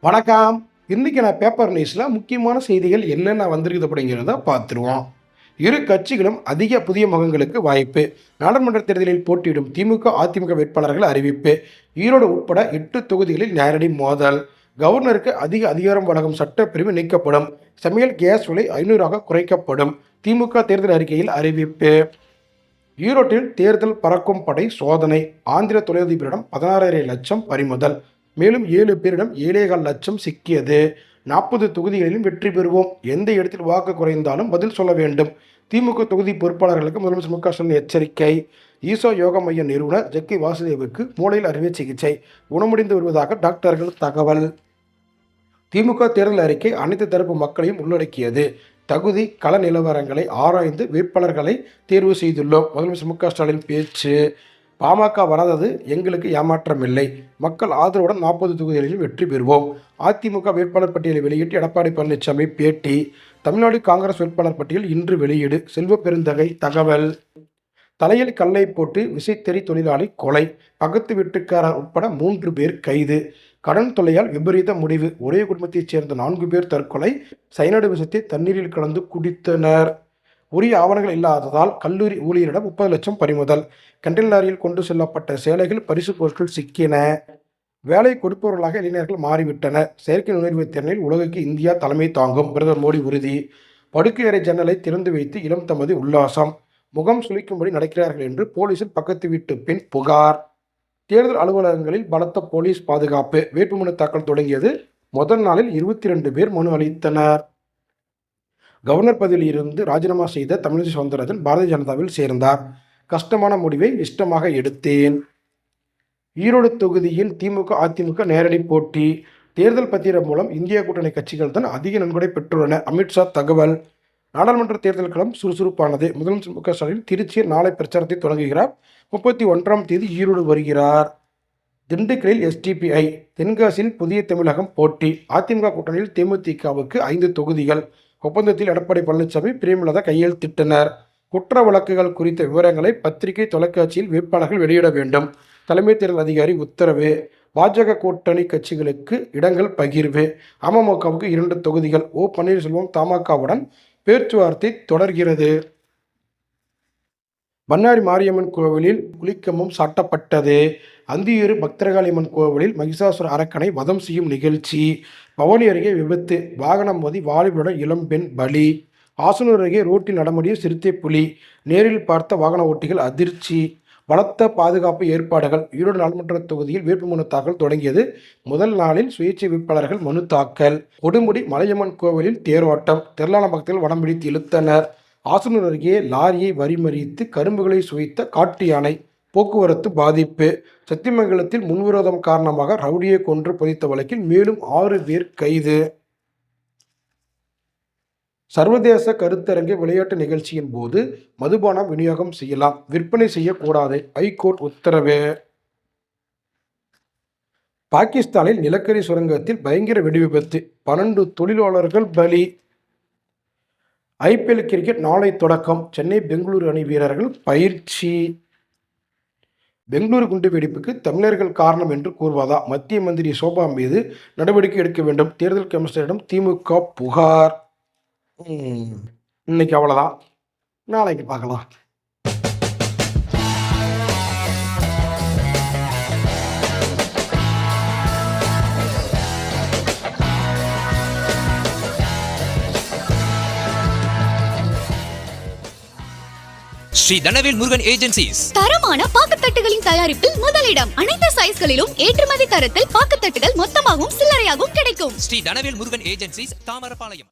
வணக்கம். இன்றைக்கி நான் பேப்பர் நியூஸில் முக்கியமான செய்திகள் என்னென்ன வந்திருக்குது அப்படிங்கிறத பார்த்துருவோம். இரு கட்சிகளும் அதிக புதிய முகங்களுக்கு வாய்ப்பு. நாடாளுமன்ற தேர்தலில் போட்டியிடும் திமுக அதிமுக வேட்பாளர்கள் அறிவிப்பு. ஈரோடு உட்பட எட்டு தொகுதிகளில் நேரடி மோதல். கவர்னருக்கு அதிக அதிகாரம் வழங்கும் சட்டப்பிரிவு நீக்கப்படும். சமையல் கேஸ் விலை ஐநூறாக குறைக்கப்படும். திமுக தேர்தல் அறிக்கையில் அறிவிப்பு. ஈரோட்டில் தேர்தல் பறக்கும் படை சோதனை. ஆந்திர தொழிலதிபரிடம் பதினாறரை லட்சம் பறிமுதல். மேலும் ஏழு பேரிடம் ஏழேகால் லட்சம் சிக்கியது. நாற்பது தொகுதிகளிலும் வெற்றி பெறுவோம். எந்த இடத்தில் வாக்கு குறைந்தாலும் பதில் சொல்ல வேண்டும். திமுக தொகுதி பொறுப்பாளர்களுக்கு முதலமைச்சர் மு க ஸ்டாலின் எச்சரிக்கை. ஈசோ யோக மைய நிறுவனர் ஜக்கி வாசுதேவுக்கு மூளையில் அறுவை சிகிச்சை. குணமடைந்து வருவதாக டாக்டர்கள் தகவல். திமுக தேர்தல் அறிக்கை அனைத்து தரப்பு மக்களையும் உள்ளடக்கியது. தகுதி கள நிலவரங்களை ஆராய்ந்து வேட்பாளர்களை தேர்வு செய்துள்ளோம். முதலமைச்சர் மு க ஸ்டாலின் பேச்சு. பாமக வராதது எங்களுக்கு ஏமாற்றம் இல்லை மக்கள் ஆதரவுடன் நாற்பது தொகுதிகளில் வெற்றி பெறுவோம். அதிமுக வேட்பாளர் பட்டியலை வெளியிட்டு எடப்பாடி பழனிசாமி பேட்டி. தமிழ்நாடு காங்கிரஸ் வேட்பாளர் பட்டியல் இன்று வெளியீடு. செல்வ பெருந்தகை தகவல். தலையில் கல்லை போட்டு விசைத்தறி தொழிலாளி கொலை. பக்கத்து வீட்டுக்காரர் உட்பட மூன்று பேர் கைது. கடன் தொல்லையால் விபரீத முடிவு. ஒரே குடும்பத்தைச் சேர்ந்த நான்கு பேர் தற்கொலை. சைனடு விஷத்தை தண்ணீரில் கலந்து குடித்தனர். உரிய ஆவணங்கள் இல்லாததால் கல்லூரி ஊழியரிடம் முப்பது லட்சம் பறிமுதல். கண்டெய்னர் லாரியில் கொண்டு செல்லப்பட்ட சேலைகள் பரிசு பொருட்கள் சிக்கின. வேலை கொடுப்பவர்களாக இளைஞர்கள் மாறிவிட்டனர். செயற்கை நுண்ணறிவு திறனில் உலகுக்கு இந்தியா தலைமை தாங்கும். பிரதமர் மோடி உறுதி. படுக்கையறை ஜன்னலை திறந்து வைத்து இளம் தமது உல்லாசம். முகம் சுழிக்கும்படி நடக்கிறார்கள் என்று போலீசில் பக்கத்து வீட்டு பெண் புகார். தேர்தல் அலுவலகங்களில் பலத்த போலீஸ் பாதுகாப்பு. வேட்புமனு தாக்கல் தொடங்கியது முதல் நாளில் இருபத்தி ரெண்டு பேர் மனு அளித்தனர். கவர்னர் பதவியிலிருந்து ராஜினாமா செய்த தமிழிசை சவுந்தரராஜன் பாரதிய ஜனதாவில் சேர்ந்தார். கஷ்டமான முடிவை இஷ்டமாக எடுத்தேன். ஈரோடு தொகுதியில் திமுக அதிமுக நேரடி போட்டி. தேர்தல் பத்திரம் மூலம் இந்திய கூட்டணி கட்சிகள் தான் அதிக நன்கொடை பெற்றுள்ளன. அமித்ஷா தகவல். நாடாளுமன்ற தேர்தல் களம் சுறுசுறுப்பானது. முதலமைச்சர் மு. க. ஸ்டாலின் திருச்சியில் நாளை பிரச்சாரத்தை தொடங்குகிறார். முப்பத்தி ஒன்றாம் தேதி ஈரோடு வருகிறார். திண்டுக்கலில் எஸ்டிபிஐ தென்காசியில் புதிய தமிழகம் போட்டி. அதிமுக கூட்டணியில் தேமுதிகவுக்கு ஐந்து தொகுதிகள். ஒப்பந்தத்தில் எடப்பாடி பழனிசாமி பிரேமலதா கையெழுத்திட்டனர். குற்ற வழக்குகள் குறித்த விவரங்களை பத்திரிகை தொலைக்காட்சியில் வேட்பாளர்கள் வெளியிட வேண்டும். தலைமை தேர்தல் அதிகாரி உத்தரவு பாஜக கூட்டணி கட்சிகளுக்கு இடங்கள் பகிர்வு. அமமுகவுக்கு இரண்டு தொகுதிகள். ஓ. பன்னீர்செல்வம் தமாகவுடன் பேச்சுவார்த்தை தொடர்கிறது. பண்ணாரி மாரியம்மன் கோவிலில் குளிக்கமும் சாட்டப்பட்டது. அந்தியூர் பக்தகாளியம்மன் கோவிலில் மகிஷாசுர அரக்கனை வதம் செய்யும் நிகழ்ச்சி. பவனி அருகே விபத்து. வாகனம் மோதி வாலிபருடன் இளம்பெண் பலி. ஆசனூர் அருகே ரோட்டில் நடமாடிய சிறுத்தை புலி. நேரில் பார்த்த வாகன ஓட்டிகள் அதிர்ச்சி. பலத்த பாதுகாப்பு ஏற்பாடுகள். ஈரோடு நாடாளுமன்ற தொகுதியில் வேட்புமனு தாக்கல் தொடங்கியது. முதல் நாளில் சுயேட்சை வேட்பாளர்கள் மனு தாக்கல். கொடுமுடி மலையம்மன் கோவிலில் தேரோட்டம். திரளான பக்தர்கள் வடம் பிடித்து இழுத்தனர். ஆசனூர் அருகே லாரியை வரிமறித்து கரும்புகளை சுவைத்த காட்டு யானை. போக்குவரத்து பாதிப்பு. சத்தியமங்கலத்தில் முன்விரோதம் காரணமாக ரவுடியை கொன்று புதைத்த வழக்கில் மேலும் ஆறு பேர் கைது. சர்வதேச கருத்தரங்கு விளையாட்டு நிகழ்ச்சியின் போது மதுபானம் விநியோகம் செய்யலாம். விற்பனை செய்யக்கூடாது. ஐகோர்ட் உத்தரவு. பாகிஸ்தானில் நிலக்கரி சுரங்கத்தில் பயங்கர வெடிவிபத்து பன்னெண்டு தொழிலாளர்கள் பலி. ஐபிஎல் கிரிக்கெட் நாளை தொடக்கம். சென்னை பெங்களூரு அணி வீரர்கள் பயிற்சி. பெங்களூரு குண்டு வெடிப்புக்கு தமிழர்கள் காரணம் என்று கூறுவதா? மத்திய மந்திரி சோபா மீது நடவடிக்கை எடுக்க வேண்டும். தேர்தல் கமிஷனரிடம் திமுக புகார். இன்னைக்கு அவ்வளோதான் நாளைக்கு பார்க்கலாம். ஸ்ரீ தனவேல் முருகன் ஏஜென்சிஸ். தரமான தயாரிப்பில் முதலிடம். அனைத்து சைஸ்களிலும் ஏற்றுமதி தரத்தில் பாக்குத்தட்டுகள் மொத்தமாகவும் சில்லறையாகவும் கிடைக்கும். ஸ்ரீ தனவேல் முருகன் ஏஜென்சிஸ் தாமரபாளையம்.